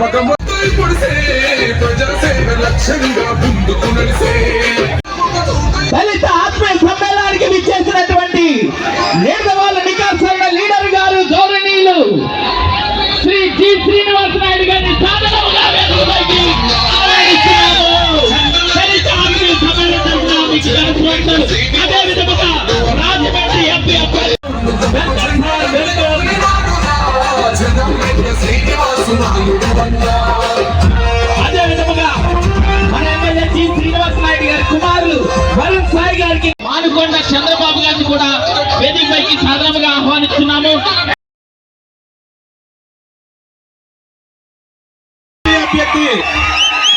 పొడిసే ప్రజాసేవ లక్ష్యంగా ముందుకు నడిసే. ఆనుకొండ చంద్రబాబు గారిని కూడా వేదికపైకి సాధారణంగా ఆహ్వానిస్తున్నాము. అభ్యర్థి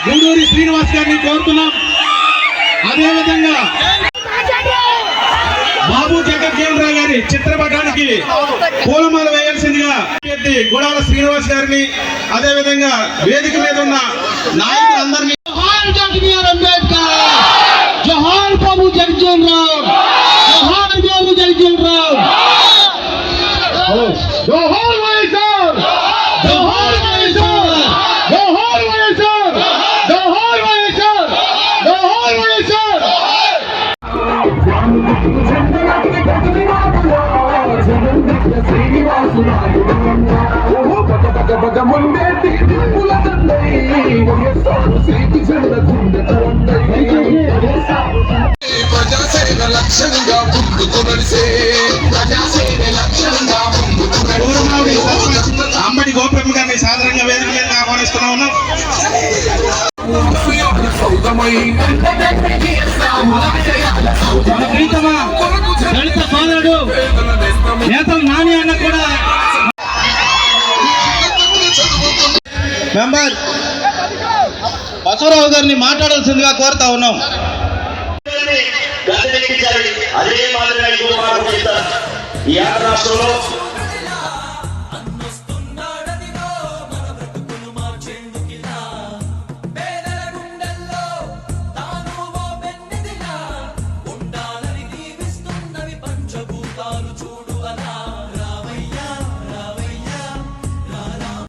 గూడూరి శ్రీనివాస్ గారిని కోరుతున్నాం. అదేవిధంగా బాబు జగజ్జీవనరావు గారి చిత్రపటానికి పూలమాల వేయాల్సిందిగా అభ్యర్థి గుడాల శ్రీనివాస్ గారిని అదేవిధంగా వేదిక మీద ఉన్న నాయకులందరినీ ప్రజాసేవ లక్ష్యంగా ముందుకు నడిసే ప్రజాసేవ లక్ష్యంగా ముందుకు సర్పంచ్ అంబటి గోపమ్మ గారిని సాధారణంగా వేదిక మీద ఆహ్వానిస్తున్నా ఉన్నాం దళిత సోదరుడు నేతలు నాని అన్న కూడా. మెంబర్ బసవరావు గారిని మాట్లాడాల్సిందిగా కోరుతా ఉన్నాం. అదే మాదిరిగా ఈ ఆంధ్ర రాష్ట్రంలో